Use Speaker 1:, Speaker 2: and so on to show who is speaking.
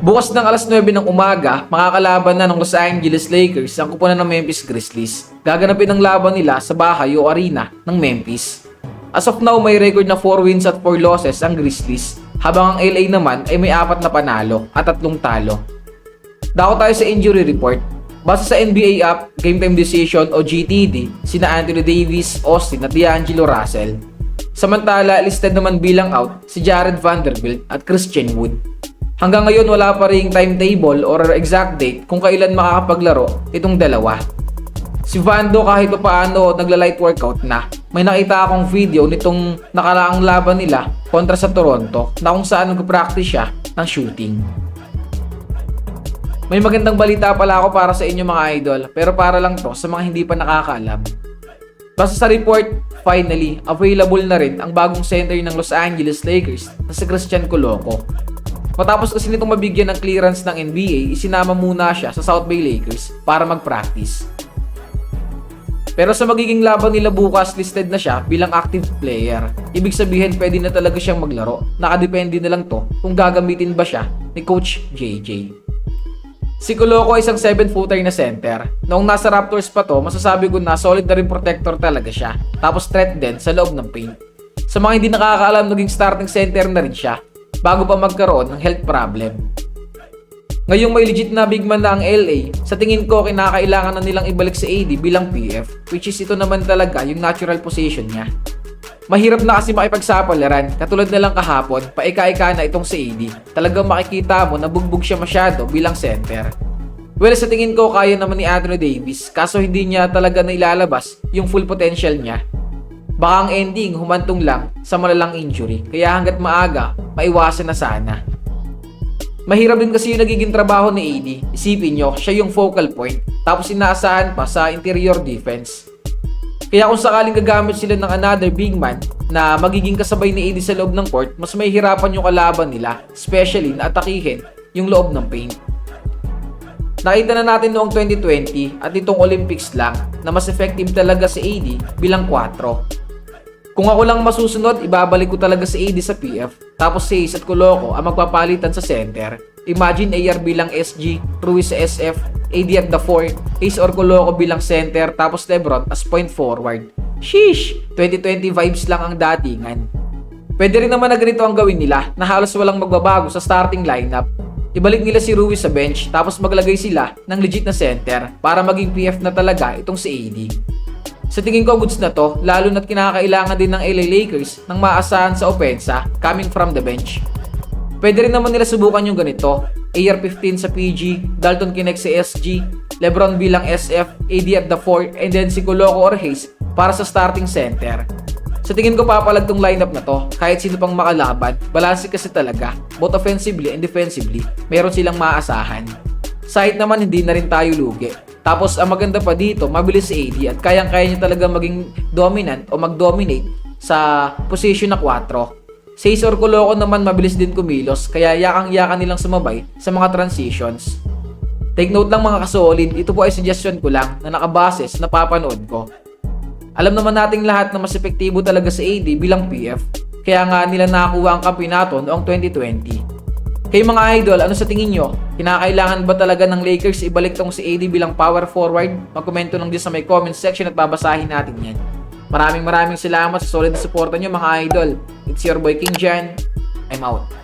Speaker 1: Bukas ng alas 9 ng umaga, makakalaban na ng Los Angeles Lakers ang kupunan ng Memphis Grizzlies. Gaganapin ang laban nila sa bahay o arena ng Memphis. As of now, may record na 4 wins at 4 losses ang Grizzlies, habang ang LA naman ay may apat na panalo at tatlong talo. Dako tayo sa injury report. Base sa NBA app, Game Time Decision o GTD, sina Anthony Davis, Austin at D'Angelo Russell. Samantala, listed naman bilang out si Jared Vanderbilt at Christian Wood. Hanggang ngayon wala pa ring timetable or exact date kung kailan makakapaglaro itong dalawa. Si Vando kahit pa paano nagla-light workout na. May nakita akong video nitong nakaraang laban nila kontra sa Toronto na kung saan nag-practice siya ng shooting. May magandang balita pala ako para sa inyo mga idol, pero para lang to sa mga hindi pa nakakaalam. Basta sa report, finally, available na rin ang bagong center ng Los Angeles Lakers na si Christian Coloco. Matapos kasi nitong mabigyan ng clearance ng NBA, isinama muna siya sa South Bay Lakers para mag-practice. Pero sa magiging laban nila bukas, listed na siya bilang active player. Ibig sabihin, pwede na talaga siyang maglaro. Nakadepende na lang to kung gagamitin ba siya ni Coach JJ. Si Coloco ay isang 7-footer na center. Noong nasa Raptors pa to, masasabi ko na solid na rin protector talaga siya. Tapos threat din sa loob ng paint. Sa mga hindi nakakaalam, naging starting center na rin siya bago pa magkaroon ng health problem. Ngayong may legit na big man na ang LA, sa tingin ko kinakailangan na nilang ibalik si AD bilang PF, which is ito naman talaga yung natural position niya. Mahirap na kasi makipagsapalaran, katulad na lang kahapon, paika-ika na itong si AD. Talagang makikita mo na bugbog siya masyado bilang center. Well, sa tingin ko kaya naman ni Anthony Davis, kaso hindi niya talaga nailalabas yung full potential niya. Baka ang ending humantong lang sa malalang injury, kaya hanggat maaga, maiwasan na sana. Mahirap din kasi yung nagiging trabaho ni AD. Isipin nyo, siya yung focal point, tapos inaasahan pa sa interior defense. Kaya kung sakaling gagamit sila ng another big man na magiging kasabay ni AD sa loob ng court, mas may hirapan yung kalaban nila, especially na atakihin yung loob ng paint. Nakita na natin noong 2020 at itong Olympics lang na mas effective talaga si AD bilang 4. Kung ako lang masusunod, ibabalik ko talaga si AD sa PF, tapos si Ace at Coloco ang magpapalitan sa center. Imagine AR bilang SG, Ruiz sa SF, AD at the 4, Ace or Coloco bilang center, tapos Lebron as point forward. Sheesh! 2020 vibes lang ang datingan. Pwede rin naman na ganito ang gawin nila na halos walang magbabago sa starting lineup. Ibalik nila si Ruiz sa bench tapos maglagay sila ng legit na center para maging PF na talaga itong si AD. Sa tingin ko goods na to, lalo na't kinakailangan din ng LA Lakers ng maasahan sa opensa coming from the bench. Pwede rin naman nila subukan yung ganito. AR-15 sa PG, Dalton Kinect sa SG, Lebron bilang SF, AD at the 4, and then si Coloco or Hayes para sa starting center. Sa tingin ko papalag tong lineup na to, kahit sino pang makalaban, balanse kasi talaga, both offensively and defensively, meron silang maaasahan. Side naman hindi na rin tayo lugi. Tapos ang maganda pa dito, mabilis si AD at kayang-kaya niya talaga maging dominant o mag-dominate sa position na 4. Si or Coloco naman mabilis din kumilos kaya yakang-yakan nilang sumabay sa mga transitions. Take note lang mga kasolid, ito po ay suggestion ko lang na nakabase sa napapanood ko. Alam naman nating lahat na mas epektibo talaga sa AD bilang PF, kaya nga nila nakakuha ang kampinato noong 2020. Kayo mga idol, ano sa tingin nyo? Kinakailangan ba talaga ng Lakers ibalik tong si AD bilang power forward? Magkomento lang din sa may comment section at babasahin natin yan. Maraming maraming salamat sa solid suporta nyo mga idol. It's your boy King Jan. I'm out.